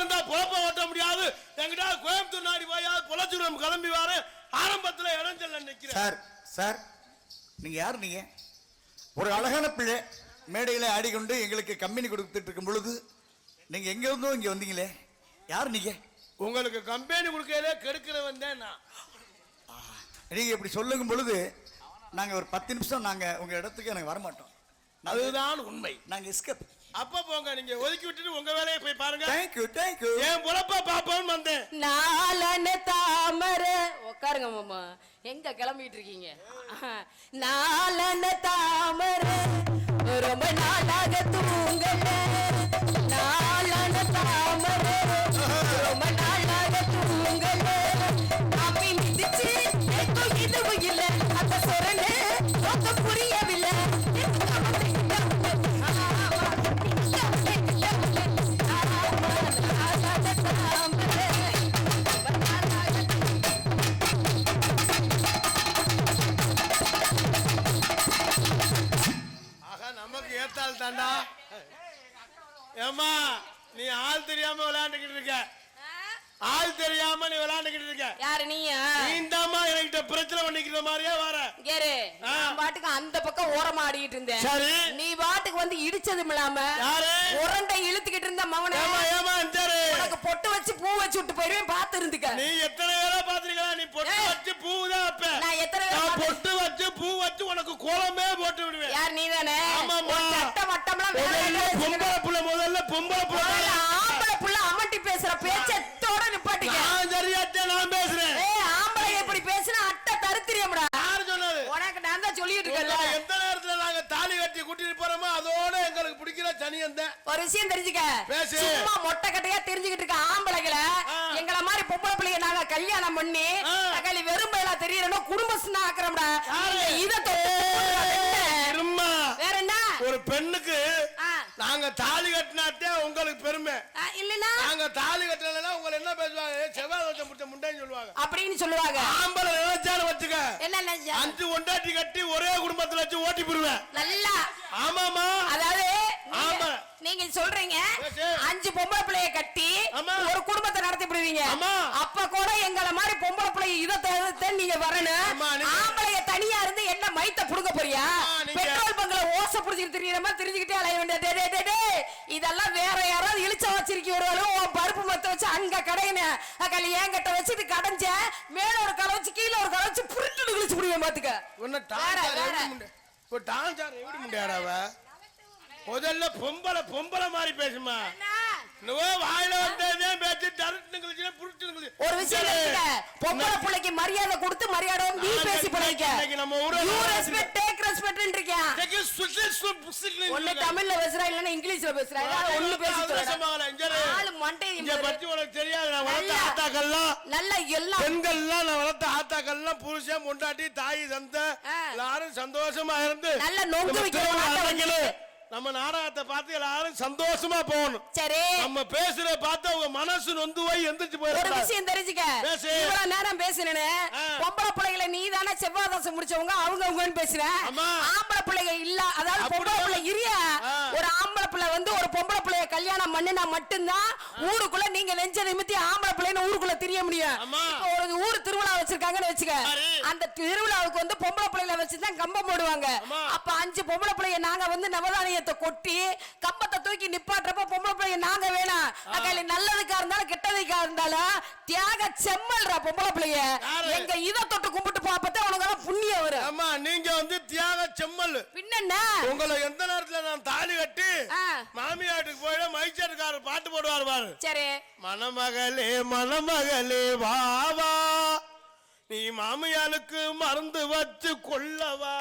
இருந்தா பொழப்ப ஓட்ட முடியாது. எங்கிட்ட கோயம்புத்தூர் நாடி போயாவது பொழச்சுரம் கிளம்பி வர. ஆரம்பத்துல இடைஞ்சல்ல நிக்கிறேன். சார் சார் நீங்க யார் நீங்க? ஒரு அழகான பிள்ளை. மேடையில ஆடிக்கொண்டு எங்களுக்கு கம்பெனி கொடுத்துட்டு இருக்கும் பொழுது நீங்க எங்க இருந்தோ இங்க வந்தீங்களே? யார் நீங்க? உங்களுக்கு கம்பெனி கொடுக்கல கெடுக்கிறவன் தான் நான். நீங்க இப்படி சொல்லுங்க பொழுது நாங்க ஒரு பத்து நிமிஷம் நாங்க உங்க இடத்துக்கு எனக்கு வரமாட்டோம். அதுதான் உண்மை. நாங்க எஸ்கேப் அப்ப போங்க நீங்க ஒதுக்கி விட்டுட்டு உங்க வேலையை போய் பாருங்க. தேங்க்யூ தேங்க்யூ என் பொழப்ப பாப்போம்னு வந்தேன். நாலன தாமரை. உட்காருங்க மாமா. எங்க கிளம்பிட்டு இருக்கீங்க? நாலன ஏமா நீ ஆள் தெரியாம விளையாண்டுக்கிட்டு இருக்க. ஆள் தெரியாம நீ விளையாண்டுக்கிட்டு இருக்க. யாரு நீயா? நீந்தாமா என்கிட்ட பிரச்சனை பண்ணிக்கிற மாதிரியே வர. கேரு. நான் பாட்டுக்கு அந்த பக்கம் ஓரமா ஆடிட்டு இருந்தேன். சரி. நீ பாட்டுக்கு வந்து இடிச்சதும் இல்லாம யாரு? உரண்டை இழுத்துக்கிட்டு இருந்த மவனே ஏமா ஏமா சரி உனக்கு பொட்டு வச்சு பூ வச்சு விட்டு போயிருவேன் பாத்து இருந்துக்க. நீ எத்தனை வேலை பாத்திருக்கா நீ பொட்டு. வச்சு பூ தான் வைப்ப. நான் எத்தனை பார்த்திருக்கேன்? பொட்டு வச்சு உனக்கு கோலமே போட்டு விடுவேன். யார் நீ தானே. சட்ட மட்டம்லாம் முதல்ல வச்சுக்கிட்டு? பொம்பளை புள்ள முதல்ல பொம்பளை புள்ள ஆம்பளை புள்ள அமட்டி பேசுற பேச்சத்தோட நிப்பாட்டிக்க. நான் சரியாச்சே நான் பேசுறேன். ஏய் ஆம்பளை இப்படி பேசினா அட்டை தருத்திரியம்டா. யாரு சொன்னது? உனக்கு நான் தான் சொல்லிட்டு இருக்கேன்ல. எந்த நேரத்துல நாங்க தாலி கட்டி கூட்டிட்டு போறோமோ அதோட எங்களுக்கு பிடிக்கிற சனியன் தான். ஒரு விஷயம் தெரிஞ்சுக்க. பேசு. சும்மா மொட்டை கட்டையா தெரிஞ்சுக்கிட்டு இருக்க ஆம்பளைகளை. எங்கள மாதிரி பொம்பளை பிள்ளைங்க நாங்க கல்யாணம் பண்ணி தெரியறோம் குடும்பஸ்னா ஆக்குறோம்டா இத தொட்டு என்ன? இருமா வேற என்ன ஒரு பெண்ணுக்கு ஆ. நாங்க தாலி கட்டினாத்தே உங்களுக்கு பெருமை. ஆ, இல்லைன்னா? நாங்க தாலி கட்டலைன்னா உங்களை என்ன பேசுவாங்க? செவ்வாய் தோசை முடிச்ச முட்டைன்னு சொல்லுவாங்க. அப்படின்னு சொல்லுவாங்க. ஆம்பளை நினைச்சாலும் வச்சுக்க. என்ன நினைச்சா? அஞ்சு ஒண்டாட்டி கட்டி ஒரே குடும்பத்துல வச்சு ஓட்டி போடுவேன். நல்லா. ஆமாமா அதாவது ஆமா. நீங்க- சொல்றீங்க. அஞ்சு பொம்பளை பிள்ளைய கட்டி. ஒரு குடும்பத்தை நடத்தி விடுவீங்க. அப்ப கூட எங்கள மாதிரி பொம்பளை பிள்ளைய இத நீங்க வரணும். ஆம்பளைய தனியா இருந்து என்ன மைத்த புடுங்க போறியா? பெட்ரோல் பங்க்ல ஓசை புடிச்சிட்டு தெரியற மாதிரி தெரிஞ்சுக்கிட்டே அலைய வேண்டிய. இதெல்லாம் வேற யாராவது இழிச்ச வச்சிருக்கி வருவாலும் உன் பருப்பு மத்த வச்சு அங்க கடையின அக்கா ஏங்கிட்ட வச்சுட்டு கடைஞ்ச மேல ஒரு களை வச்சு கீழே ஒரு களை வச்சு புருட்டு கிழிச்சு முடியும் பாத்துக்க. எப்படி முண்டையாடாவ முதல்ல பொம்பளை பொம்பளை மாதிரி பேசுமா. ஒரு விஷயம் பொம்பளை பிள்ளைக்கு மரியாதை கொடுத்து மரியாதை நீ பேசி ஊர்ல யூ ரெஸ்பெக்ட் டேக் ரெஸ்பெக்ட் புசுன்னு ஒண்ணு. தமிழ்ல பேசுறா இல்லன்னா இங்கிலீஷ்ல பேசுறா ஒண்ணு பேசி. ஆளு மண்டை இங்க பத்தி உனக்கு தெரியாது நான் வளர்த்த. ஆத்தாக்கள்லாம். நல்ல எல்லாம். பெண்கள்லாம் நான் வளர்த்த ஆத்தாக்கள்லாம் புருஷன் பொண்டாட்டி தாய் தந்த. எல்லாரும் சந்தோஷமா இருந்து நல்ல நொங்கு வைக்கிற நம்ம நாடகத்தை பார்த்து எல்லாரும் சந்தோஷமா போகணும் சரி நம்ம பேசுறத பார்த்து அவங்க மனசு நொந்து போய் எந்திரிச்சு ஒரு போயிடக்கூடாது விஷயம் தெரிஞ்சுக்க. இவ்வளவு நேரம் பேசினேன்னு. பொம்பளை பிள்ளைகளை நீ தானே செவ்வாய் தோசை முடிச்சவங்க அவங்க அவங்கன்னு பேசுற ஆமா. ஆம்பளை பிள்ளைங்க இல்ல அதாவது பொம்பளை பிள்ளை இரிய. ஒரு ஆம்பளை பிள்ளை வந்து ஒரு பொம்பளை பிள்ளைய கல்யாணம் பண்ணினா மட்டும்தான் ஊருக்குள்ள நீங்க நெஞ்ச நிமித்தி ஆம்பளை பிள்ளைன்னு ஊருக்குள்ள தெரிய முடியும். ஒரு ஊர் திருவிழா வச்சிருக்காங்கன்னு வச்சுக்க. அந்த திருவிழாவுக்கு வந்து பொம்பளை பிள்ளைகளை வச்சுதான் கம்பம் போடுவாங்க. அப்ப அஞ்சு பொம்பளை பிள்ளைய நாங்க வந்து நவதானியத்தை கொட்டி கம்பத்தை தூக்கி நிப்பாட்டுறப்ப பொம்பளை பிள்ளைய நாங்க வேணாம். நல்லதுக்கா இருந்தாலும் கெட்டதுக்கா இருந்தாலும் தியாக செம்மல்ரா பொம்பளை பிள்ளைய? எங்க இத தொட்டு கும்பிட்டு பாப்பத்தே உனக்கு புண்ணியம் வரும். ஆமா நீங்க வந்து தியாக செம்மல். பின்னென்ன? உங்களை எந்த நேரத்துல நான் தாலி கட்டி. மாமியாட்டுக்கு போயிட மைச்சேட்டுக்காரர் பாட்டு போடுவார் பாரு. சரி. மணமகளே மணமகளே வா வா. நீ மாமியாளுக்கு மருந்து வச்சு கொள்ளவா.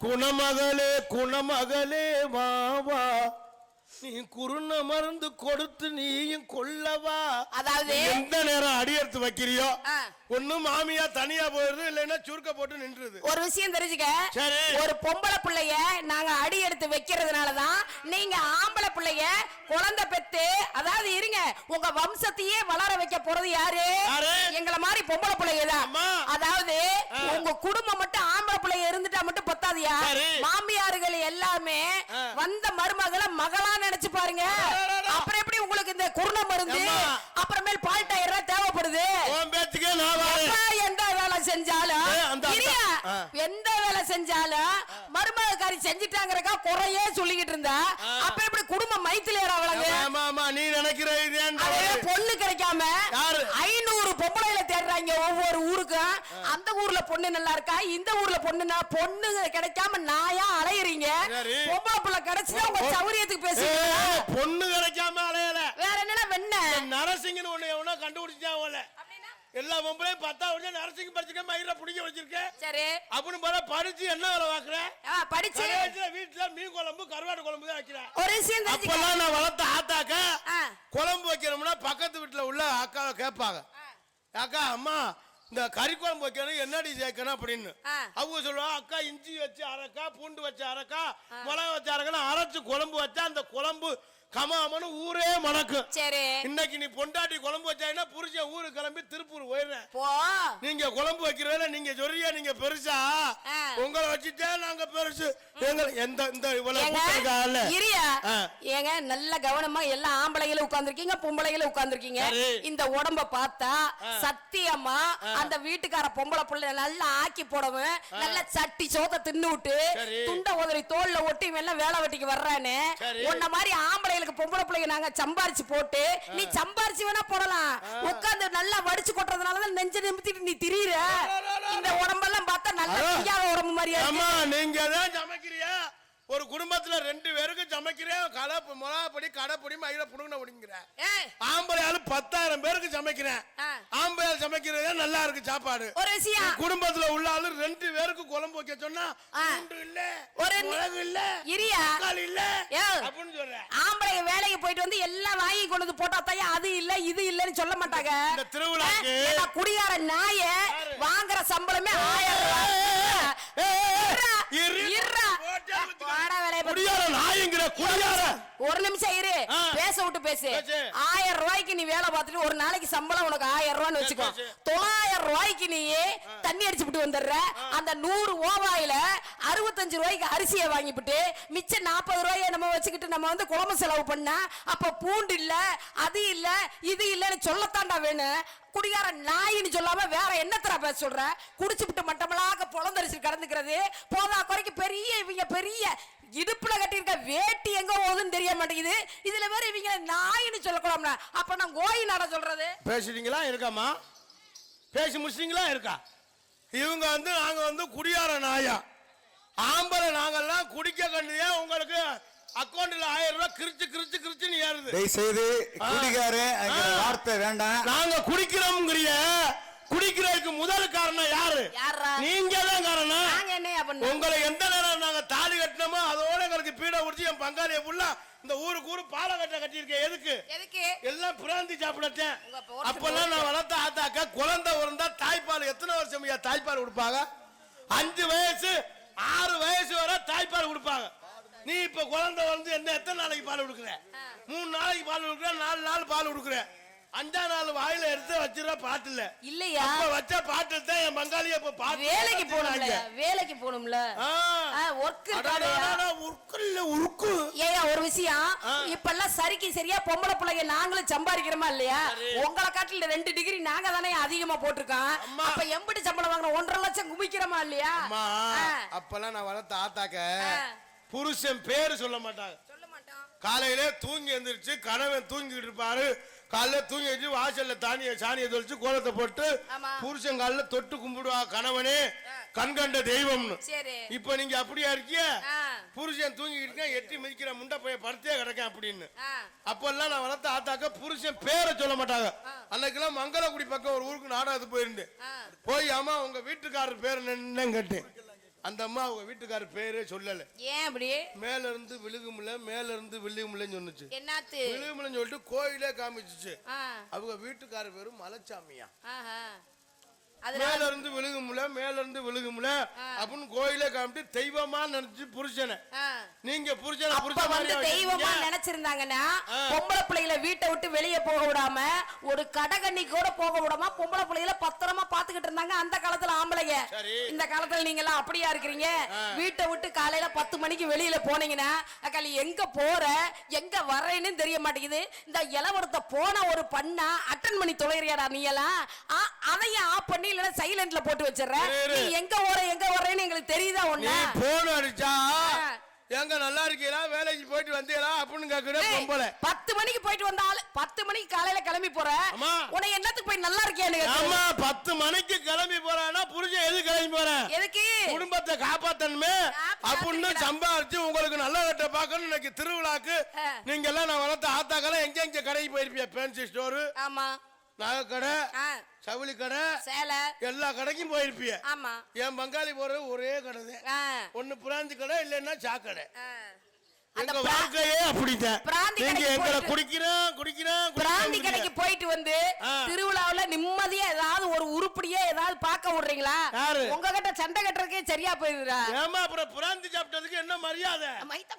குணமகளே குணமகளே வா வா. நீ குருண மருந்து கொடுத்து நீயும் கொள்ளவா அதாவது எந்த நேரம் அடி எடுத்து வைக்கிறியோ. ஒண்ணு மாமியா தனியா போயிருது இல்லைன்னா சுருக்க போட்டு நின்றுது ஒரு விஷயம் தெரிஞ்சுக்க. ஒரு பொம்பளை பிள்ளைய நாங்க அடி எடுத்து வைக்கிறதுனாலதான் நீங்க ஆம்பளை பிள்ளைய குழந்தை பெத்து அதாவது இருங்க உங்க வம்சத்தையே வளர வைக்க போறது யாரு? எங்கள மாதிரி பொம்பளை தான் அம்மா. அதாவது. உங்க குடும்பம் மட்டும் ஆம்பளை பிள்ளைங்க இருந்துட்டா மட்டும் பத்தாதியா. மாமியார்கள் எல்லாமே. வந்த மருமகளை மகளா நினைச்சு பாருங்க. அப்புறம் எப்படி உங்களுக்கு இந்த குருண மருந்து. அப்புறமேல் பால் டயர் தேவைப்படுது? எந்த வேலை செஞ்சாலும். எந்த வேலை செஞ்சாலும் மருமகக்காரி செஞ்சிட்டாங்கறக்கா குறையே சொல்லிக்கிட்டு இருந்தா. அப்ப எப்படி குடும்பம் ஆமா ஆமா நீ நினைக்கிற இது ஏன் அதே தவறு? பொண்ணு கிடைக்காம யாரு? ஐநூறு பொம்பளைல தேடுறாங்க ஒவ்வொரு ஊருக்கும். அந்த ஊர்ல பொண்ணு நல்லா இருக்கா? இந்த ஊர்ல பொண்ணு பொண்ணு கிடைக்காம நாயா அலையறீங்க. பொம்பளை புள்ள கிடைச்சா உங்க சௌரியத்துக்கு பேசுறீங்க பொண்ணு கிடைக்காம அலையல. வேற என்னன்னா வெண்ண? நரசிங்கன்னு ஒண்ணு எவனோ கண்டுபிடிச்சா போல எல்லா பொம்பளையும் பத்தா வருஷம் நரசிங்க படிச்சுக்க மயிர புடிக்க வச்சிருக்கேன் சரி. அப்படின்னு போல படிச்சு என்ன வேலை பாக்குற படிச்சு. வீட்டுல மீன் குழம்பு கருவாடு குழம்பு தான் வைக்கிறேன் ஒரு விஷயம் அப்பெல்லாம் நான் வளர்த்த ஆத்தாக்க. குழம்பு வைக்கணும்னா பக்கத்து வீட்டுல உள்ள அக்காவை கேட்பாங்க. அக்கா அம்மா இந்த கறி குழம்பு வைக்கணும் என்னடி சேர்க்கணும் அப்படின்னு. அவங்க சொல்லுவாங்க அக்கா இஞ்சி வச்சு அரைக்கா பூண்டு வச்சு அரைக்கா மிளகா வச்சு அரைக்கா அரைச்சு குழம்பு வச்சா அந்த குழம்பு கமாமனு ஊரே மணக்கும் சரி. இன்னைக்கு நீ பொண்டாட்டி குழம்பு வச்சாங்கன்னா புரிஞ்ச ஊருக்கு கிளம்பி திருப்பூர் போயிடுறேன். போ. நீங்க குழம்பு வைக்கிறதுல நீங்க சொல்றியா நீங்க பெருசா. உங்களை வச்சுட்டே நாங்க பெருசு. எங்க எந்த இந்த இவ்வளவு? இரியா. ஏங்க நல்ல கவனமா எல்லா ஆம்பளைகளும் உட்கார்ந்திருக்கீங்க பொம்பளைகளும் உட்கார்ந்திருக்கீங்க. இந்த உடம்ப பார்த்தா சத்தியமா அந்த வீட்டுக்கார பொம்பளை புள்ள நல்லா ஆக்கி போடவும் நல்ல சட்டி சோத்த தின்னு விட்டு. துண்ட உதறி தோல்ல ஒட்டி வெள்ள வேலை வெட்டிக்கு வர்றானே. உன்ன மாதிரி ஆம்பளைகளுக்கு பொம்பளை பிள்ளைங்க நாங்க சம்பாரிச்சு போட்டு நீ சம்பாரிச்சு வேணா போடலாம். உட்கார்ந்து நல்லா வடிச்சு கொட்டுறதுனாலதான் நெஞ்ச நிமித்திட்டு நீ திரியுற. இந்த உடம்பெல்லாம் பார்த்தா நல்லா உடம்பு மாதிரியா நீங்க தான் சமைக்கிறியா? ஒரு குடும்பத்துல ரெண்டு பேருக்கு சமைக்கிறேன் கடை மிளகாப்பொடி கடைப்பொடி மயில புடுங்கின முடிங்கிற ஏய். ஆம்பளை ஆளு பத்தாயிரம் பேருக்கு சமைக்கிறேன். ஆம்பளை சமைக்கிறதே நல்லா இருக்கு சாப்பாடு. குடும்பத்துல உள்ள ஆளு ரெண்டு பேருக்கு குழம்பு வைக்க சொன்னா இல்ல ஒரு மிளகு இல்ல இரியா. இல்ல. அப்படின்னு சொல்றேன் ஆம்பளை வேலைக்கு போயிட்டு வந்து எல்லாம் வாங்கி கொண்டு வந்து போட்டா அது இல்ல இது இல்லன்னு சொல்ல மாட்டாங்க. இந்த திருவிழாக்கு- குடியார நாய? வாங்குற சம்பளமே ஆயிரம் ரூபாய். இருடா, இரு. இருடா. போட்டா வச்சுக்கோ. வாடா வேலையை பாரு. குடியார நாயங்கிற குடியார ஒரு நிமிஷம் இரு. பேச விட்டு பேசு. ஆயிரம் ரூபாய்க்கு நீ வேலை பார்த்துட்டு ஒரு நாளைக்கு சம்பளம் உனக்கு ஆயிரம் ரூபான்னு வச்சுக்கோ. தொள்ளாயிரம் ரூபாய்க்கு நீ தண்ணி அடிச்சு விட்டு வந்துடுற. அந்த நூறு ஓவாயில அறுபத்தஞ்சு ரூபாய்க்கு அரிசியை வாங்கிவிட்டு மிச்சம் நாற்பது ரூபாயை நம்ம வச்சுக்கிட்டு நம்ம வந்து குழம்பு செலவு பண்ணா அப்ப பூண்டு இல்ல அது இல்ல இது இல்லன்னு சொல்லத்தாண்டா வேணும் குடிகார நாயின்னு சொல்லாம வேற என்னத்தரா பேச சொல்ற? குடிச்சுவிட்டு மட்டமலாக பொழந்தரிச்சு கடந்துக்கிறது. போதா குறைக்கு பெரிய இவங்க பெரிய இடுப்புல கட்டியிருக்க வேட்டி எங்க போகுதுன்னு தெரிய மாட்டேங்குது. இதுல வேற இவங்க நாயின்னு சொல்லக்கூடாதுனா அப்ப நான் கோயி நட சொல்றது? பேசுறீங்களா? இருக்காமா பேசி முடிச்சிங்களா இருக்கா? இவங்க வந்து நாங்க வந்து குடியார நாயா. ஆம்பளை நாங்கெல்லாம் குடிக்க கண்டியே உங்களுக்கு அக்கௌண்ட்ல ஆயிரம் ரூபாய் கிரிச்சு கிரிச்சு கிரிச்சுன்னு ஏறுது. செய்து ஆ. வார்த்தை வேண்டாம். நாங்க குடிக்கிறோம்ங்கிறிய. குடிக்கிறதுக்கு முதல் காரணம் யாரு? நீங்க தான் காரணம் உங்களை எந்த நேரம் நாங்க தாலி கட்டினோமோ அதோட எங்களுக்கு பீடை உடிச்சு என் பங்காளிய புள்ளா இந்த ஊருக்கு ஊரு பாலை கட்ட கட்டியிருக்கேன். எதுக்கு? எதுக்கு? எல்லாம் பிராந்தி சாப்பிடட்டேன். அப்பெல்லாம் நான் வளர்த்த ஆத்தாக்க குழந்தை பிறந்தா தாய்ப்பால் எத்தனை வருஷம் ஐயா தாய்ப்பால் கொடுப்பாங்க? அஞ்சு வயசு ஆறு வயசு வரை தாய்ப்பால் கொடுப்பாங்க. நீ இப்ப குழந்தை வந்து என்ன எத்தனை நாளைக்கு பால் கொடுக்குற? மூணு நாளைக்கு பால் கொடுக்குற நாலு நாள் பால் கொடுக்குற. அஞ்சா நாள் வாயில எடுத்து வச்சிருக்க பாட்டுல. இல்லையா? வச்ச பாட்டு தான் என் பங்காளிய இப்ப பாட்டு வேலைக்கு போகணும்ல வேலைக்கு போகணும்ல? ஒர்க் உருக்குல்ல உருக்கு. ஏயா ஒரு விஷயம். ஆ. இப்பெல்லாம் சரிக்கு சரியா பொம்பளை பிள்ளைங்க நாங்களும் சம்பாதிக்கிறோமா இல்லையா. உங்களை காட்டில ரெண்டு டிகிரி நாங்க தானே அதிகமா போட்டிருக்கோம். அப்ப எம்பிட்டு சம்பளம் வாங்குறோம் ஒன்றரை லட்சம் குமிக்கிறோமா இல்லையா. அப்பெல்லாம் நான் வளர்த்த ஆத்தாக்க. புருஷன் பேரு சொல்ல மாட்டாங்க. சொல்ல மாட்டோம் காலையிலே தூங்கி எந்திரிச்சு கணவன் தூங்கிட்டு இருப்பாரு. காலையில தூங்கி வச்சு வாசல்ல தானிய சாணியை தொளிச்சு கோலத்தை போட்டு ஆமா. புருஷன் காலில் தொட்டு கும்பிடுவா கணவனே. கண்கண்ட தெய்வம்னு. இப்ப நீங்க அப்படியா இருக்கிய. புருஷன் தூங்கிட்டு இருக்கேன் எட்டி மிதிக்கிற முண்டை போய் படுத்தே கிடக்கேன் அப்படின்னு. அப்பெல்லாம் நான் வளர்த்த ஆத்தாக்க புருஷன் பேரை சொல்ல மாட்டாங்க. அன்னைக்கெல்லாம் மங்களகுடி பக்கம் ஒரு ஊருக்கு நாடகத்துக்கு போயிருந்தேன். போய் அம்மா உங்க வீட்டுக்காரர் பேர் என்னன்னு கேட்டேன். அந்த அம்மா அவங்க வீட்டுக்காரர் பேரே சொல்லல. ஏன் அப்படி? மேல இருந்து விழுகுமுல மேல இருந்து விழுகுமுலன்னு சொன்னுச்சு. என்னாத்து விழுகுமுலன்னு சொல்லிட்டு கோயிலே காமிச்சிச்சு. அவங்க வீட்டுக்காரர் பேரு மலைச்சாமியா. மேல இருந்து விழுகுமுல மேல இருந்து விழுகுமுல அப்படின்னு கோயிலே காமிட்டு தெய்வமா நினைச்சு புருஷனை. நீங்க புருஷனை வந்து மாதிரியா தெய்வமா? நினைச்சிருந்தாங்கன்னா. பொம்பளை பிள்ளைகளை வீட்டை விட்டு வெளியே போக விடாம ஒரு கடகண்ணி கூட போக விடாம பொம்பளை பிள்ளைகளை பத்திரமா பாத்துக்கிட்டு இருந்தாங்க அந்த காலத்துல ஆம்பளைங்க. இந்த காலத்துல நீங்க எல்லாம் அப்படியா இருக்கிறீங்க வீட்டை விட்டு காலையில பத்து மணிக்கு வெளியில போனீங்கன்னா அக்காளி எங்க போற எங்க வர்றேன்னு தெரிய மாட்டேங்குது இந்த இளவரத்த போன ஒரு பண்ணா அட்டன் பண்ணி தொலைறியாடா நீ எல்லாம் அதையும் ஆஃப் பண்ணி இல்லைன்னா சைலண்ட்ல போட்டு வச்சிடுற இரு, இரு. நீ எங்க போற எங்க வர்றேன்னு எங்களுக்கு தெரியுதா ஒண்ணு போன் அடிச்சா. எங்க நல்லா இருக்கீங்களா வேலைக்கு போயிட்டு வந்தீங்களா அப்படின்னு கேக்குற பொம்பளை பத்து மணிக்கு போயிட்டு வந்த ஆளு பத்து மணிக்கு காலையில கிளம்பி போற. உன்னை என்னத்துக்கு போய் நல்லா இருக்கியான்னு கேக்குது. ஆமா பத்து மணிக்கு கிளம்பி போறான்னா புருஷன் எது கிளம்பி போறேன் எதுக்கு குடும்பத்தை காப்பாத்தணுமே. அப்படின்னு சம்பாரிச்சு உங்களுக்கு நல்ல கட்ட பார்க்கணும் இன்னைக்கு திருவிழாக்கு. நீங்க எல்லாம் நான் வளர்த்த ஆத்தாக்கெல்லாம் எங்க எங்க கடைக்கு போயிருப்பிய பேன்சி ஸ்டோரு ஆமா நகை கடை ஆ, சவுளி கடை சேலை. எல்லா கடைக்கும் போயிருப்பிய. ஆமா. என் பங்காளி போறது ஒரே கடை தான் ஒன்னு பிராந்தி கடை இல்லைன்னா சாக்கடை. அந்த வாழ்க்கையே அப்படித்தான். பிராந்தி நீங்க எங்களை குடிக்கிறோம் குடிக்கிறோம் பிராந்தி கடைக்கு போயிட்டு வந்து. திருவிழாவுல நிம்மதியா ஏதாவது ஒரு உருப்படியா ஏதாவது பார்க்க விடுறீங்களா? உங்ககிட்ட சண்டை கட்டுறதுக்கே சரியா போயிருடா ஏமா அப்புறம் பிராந்தி சாப்பிட்டதுக்கு என்ன மரியாதை? மைத்த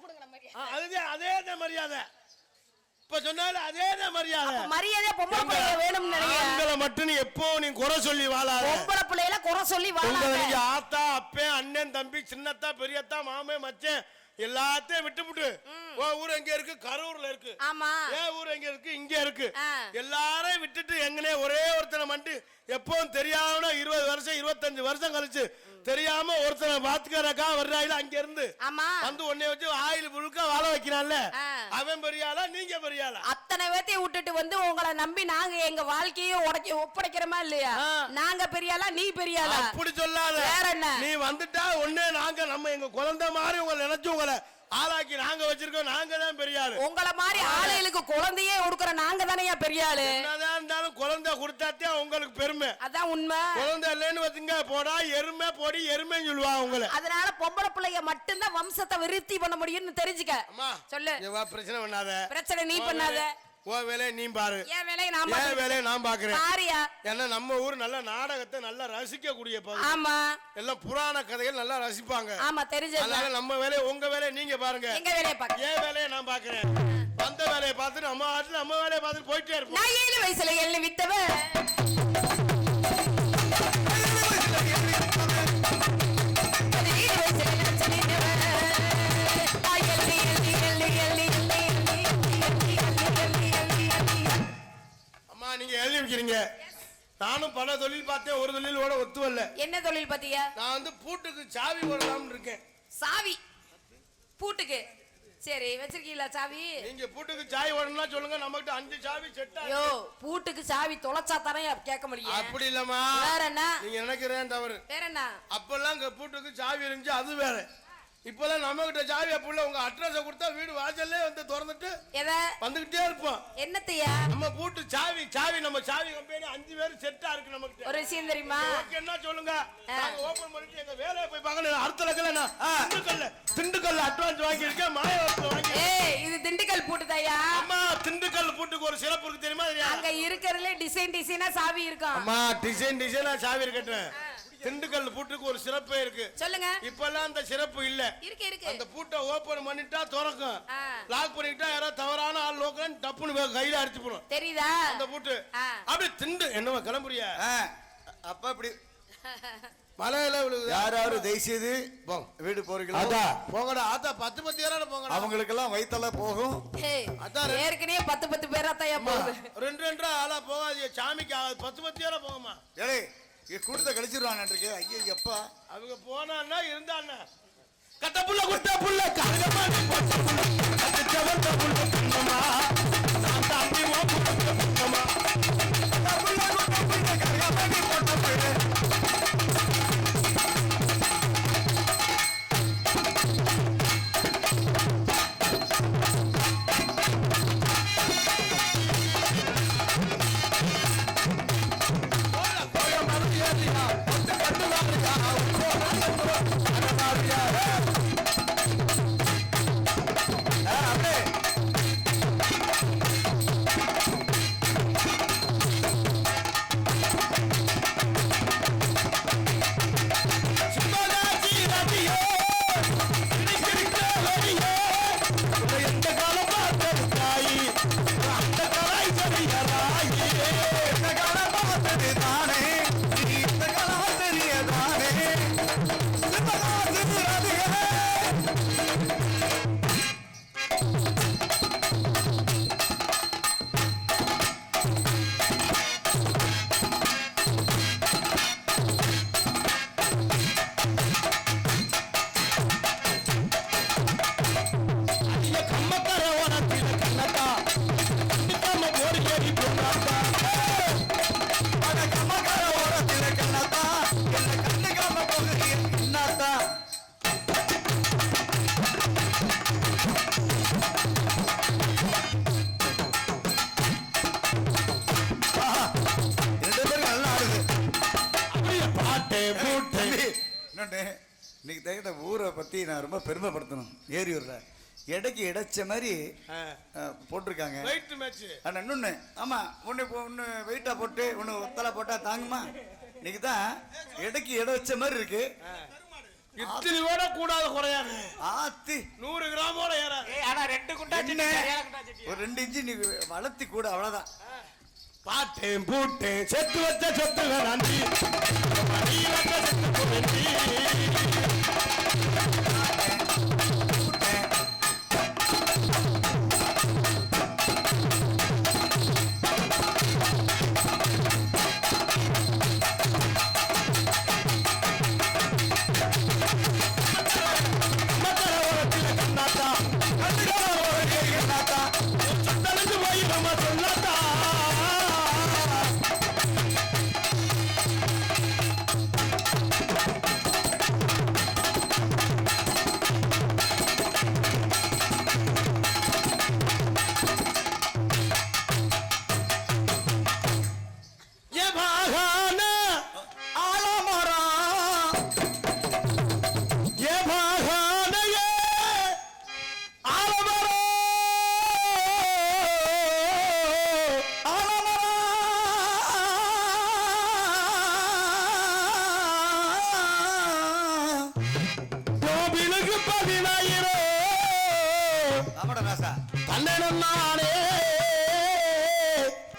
ஆ, அதுதான் அதே மரியாதை. இப்ப சொன்னால அதே தான் மரியாதை. மரியாதை பொம்பளை பிள்ளைய வேணும்னு நினைக்கிறேன் ஆண்களை மட்டும் நீ எப்போ நீ குறை சொல்லி வாழாத. பொம்பளை பிள்ளையில குறை சொல்லி வாழாத. நீங்க ஆத்தா அப்பன் அண்ணன் தம்பி சின்னத்தா பெரியத்தா மாமே மச்சன் எல்லாத்தையும் விட்டுப்புட்டு உன் ஊர் எங்க இருக்கு? கரூர்ல இருக்கு. ஆமா. என் ஊர் எங்க இருக்கு? இங்க இருக்கு. எல்லாரையும் விட்டுட்டு எங்கனே ஒரே ஒருத்தனை மட்டும் எப்பவும் தெரியாம இருபது வருஷம் இருபத்தஞ்சு வருஷம் கழிச்சு தெரியாம ஒருத்தனை பாத்துக்கிறக்கா வர்றாயில அங்க இருந்து. ஆமா. வந்து உன்னை வச்சு ஆயில் முழுக்க வாழ வைக்கிறான்ல. அவன் பெரியாளா நீங்க பெரியாளா அத்தனை பேத்தையும் விட்டுட்டு வந்து உங்களை நம்பி நாங்க எங்க வாழ்க்கையை உடைக்க ஒப்படைக்கிறோமா இல்லையா. நாங்க பெரியாளா நீ பெரியாளா அப்படி சொல்லாத வேற என்ன? நீ வந்துட்டா ஒண்ணே நாங்க நம்ம எங்க குழந்தை மாதிரி உங்களை நினைச்சு உங்களை ஆளாக்கி நாங்க வச்சிருக்கோம் நாங்க தான் பெரிய ஆளு உங்கள மாதிரி ஆளுகளுக்கு குழந்தையே கொடுக்குற நாங்க தானேயா பெரிய ஆளு என்னதான் இருந்தாலும் குழந்தை கொடுத்தாத்தே உங்களுக்கு பெருமை. அதான் உண்மை. குழந்தை இல்லைன்னு வச்சுங்க போடா எருமை பொடி எருமைன்னு சொல்லுவாங்க உங்களை. அதனால பொம்பளை பிள்ளைங்க மட்டும்தான் வம்சத்தை விருத்தி பண்ண முடியும்னு தெரிஞ்சுக்க. சொல்லு. பிரச்சனை பண்ணாத. பிரச்சனை நீ பண்ணாத. உன் வேலையை நீ பாரு. என் வேலையை நான் என் பார்த்துக்கிறேன். வேலையை நான் பாக்குறேன். பாரியா? ஏன்னா நம்ம ஊர் நல்ல நாடகத்தை நல்லா ரசிக்கக்கூடிய பகுதி. ஆமா. எல்லாம் புராண கதைகள் நல்லா ரசிப்பாங்க. ஆமா தெரிஞ்சது. அதனால நம்ம வேலையை உங்க வேலையை நீங்க பாருங்க. எங்க வேலையை பார்க்க என் வேலையை நான் பாக்குறேன். அந்த வேலையை பார்த்துட்டு நம்ம ஆட்டுல நம்ம வேலையை பார்த்துட்டு போயிட்டே இருப்போம். நான் ஏழு வயசுல எள்ளு வித்தவ நீங்க எழுதி வைக்கிறீங்க. நானும் பல தொழில் பார்த்தேன் ஒரு தொழிலோட ஒத்து வரல என்ன தொழில் பாத்தீங்க நான் வந்து பூட்டுக்கு சாவி போடலாம்னு இருக்கேன். சாவி? பூட்டுக்கு? சரி வச்சிருக்கீங்களா சாவி? நீங்க பூட்டுக்கு சாவி ஓடணும்னா சொல்லுங்க நம்மகிட்ட அஞ்சு சாவி செட் ஐயோ பூட்டுக்கு சாவி தொலைச்சா தானே கேட்க முடியும். அப்படி இல்லம்மா. வேற என்ன? நீங்க நினைக்கிறேன் தவறு. வேற என்ன? அப்பெல்லாம் பூட்டுக்கு சாவி இருந்துச்சு அது வேற. இப்பெல்லாம் நம்ம கிட்ட அப்படி இல்ல. உங்க அட்ரஸ கொடுத்தா வீடு வாசல்லே வந்து திறந்துட்டு எதை? வந்துகிட்டே இருப்போம். என்னத்தையா? நம்ம பூட்டு சாவி சாவி நம்ம சாவி கம்பெனி அஞ்சு பேர் செட்டா இருக்கு நம்ம கிட்ட ஒரு விஷயம் தெரியுமா? என்ன சொல்லுங்க? ஓபன் பண்ணிட்டு எங்க வேலையை போய் பார்க்கணும். அடுத்த லக்கல நான் திண்டுக்கல்ல. திண்டுக்கல்ல அட்வான்ஸ் வாங்கி இருக்கேன் மாயவரத்துல வாங்கி இது திண்டுக்கல் பூட்டுதாயா? அம்மா திண்டுக்கல் பூட்டுக்கு ஒரு சிறப்பு இருக்கு தெரியுமா? அங்க இருக்கிறதுல டிசைன் டிசைனா சாவி இருக்கும். அம்மா டிசைன் டிசைனா சாவி இருக்கட்டும். திண்டுக்கல் பூட்டுக்கு ஒரு சிறப்பே இருக்கு. சொல்லுங்க. இப்பெல்லாம் அந்த சிறப்பு இல்ல. இருக்கு இருக்கு. அந்த பூட்டை ஓபன் பண்ணிட்டா திறக்கும். லாக் பண்ணிட்டா யாராவது தவறான ஆள் லோக்கல் டப்புன்னு கையில அடிச்சு போடும் தெரியுதா? அந்த பூட்டு. அப்படி திண்டு. என்னவா கிளம்புறியா? ஆ, அப்ப இப்படி. மலையில விழுகுதா? யார் யாரு தயவுசெய்து வீடு போறீங்களோ? அதா. போங்கடா அதா. பத்து பத்து ஏறாட போங்கடா. அவங்களுக்கெல்லாம் வயித்தெல்லாம் போகும். ஏய், அதான் ஏற்கனவே பத்து பத்து பேரா போகுது? ரெண்டு ரெண்டு ஆளா போகாதீங்க. சாமிக்கு ஆகாது. பத்து பத்து போங்கம்மா. ஏலே இங்க கூட்டத்தை கழிச்சிருவான் இருக்கு ஐயோ எப்பா? அவங்க போனான்னா இருந்தான்னா. கட்ட புள்ள குட்ட புள்ள கரகமான பொட்ட புள்ள. கட்டு செவந்த புள்ள புண்ணமா நான் தம்பி 这一 இடைக்கு இடைச்ச மாதிரி போட்டிருக்காங்க. வெயிட் மேட்ச் ஆனா இன்னொன்னு ஆமா ஒன்னு ஒன்னு வெயிட்டா போட்டு ஒன்னு ஒத்தல போட்டா தாங்குமா? இன்னைக்கு தான் இடைக்கு இடை வச்ச மாதிரி இருக்கு. இத்தனை கூட கூடாது குறையாது. ஆத்தி. நூறு கிராமோட ஏறாது ஆனா ரெண்டு குண்டா சின்ன ஒரு ரெண்டு இன்ச்சு நீ வளர்த்தி கூட அவ்வளவுதான். பாட்டேன் பூட்டேன் செத்து வச்ச சொத்துகள் அன்றி செத்து ஆமாடா ராசா. தன்னே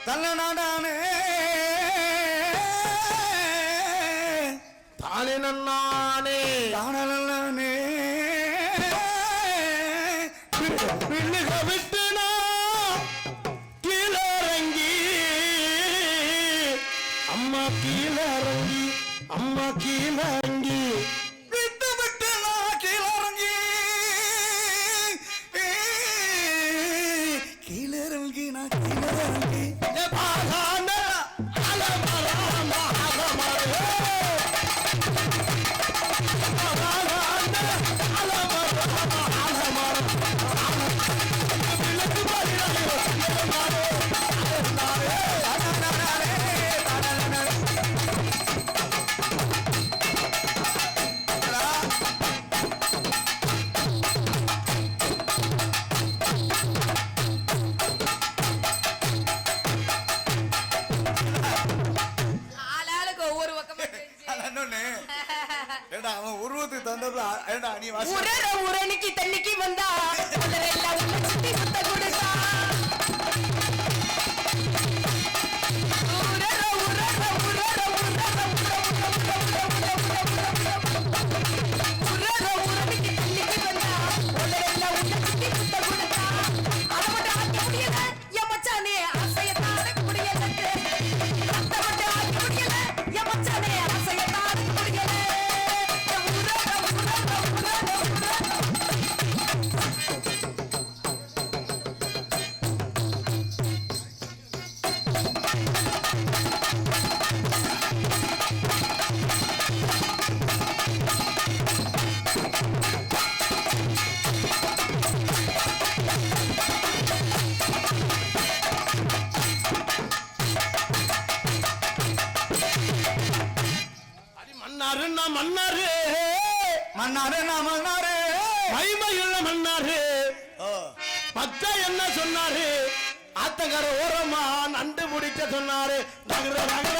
தன்னே Allah மன்னாருன்னா மன்னாரு. மன்னாருன்னா மன்னாரு. மைமையுள்ள மன்னாரு. பத்த என்ன சொன்னாரு? ஆத்தக்கார ஓரமா நண்டு முடிக்க சொன்னாரு. நகர நகர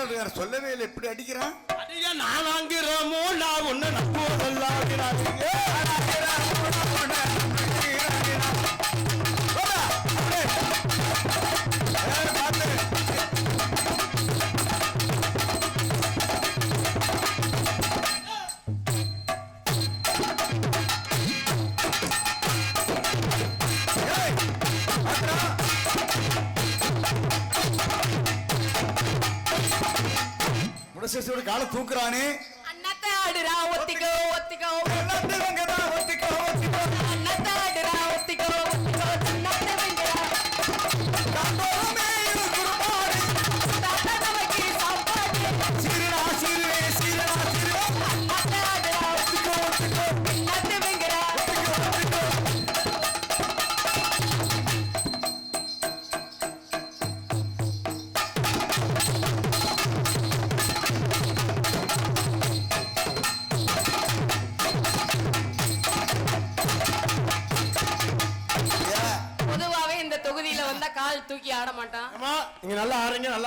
ஆண்டவர் வேற சொல்லவே இல்லை எப்படி அடிக்கிறான் அடிய நான் வாங்கிறமோ நான் ஒன்னு நம்புவதல்லாகிறான் விசுவாசத்தோட காலை தூக்குறானே?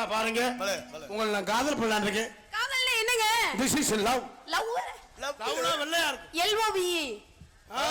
நல்லா பாருங்க. உங்களை நான் காதல் பண்ணலாம் இருக்கேன். காதல்னா என்னங்க? திஸ் இஸ் லவ் லவ் லவ்னா வெள்ளையா இருக்கும். எல்ஓவி ஆ.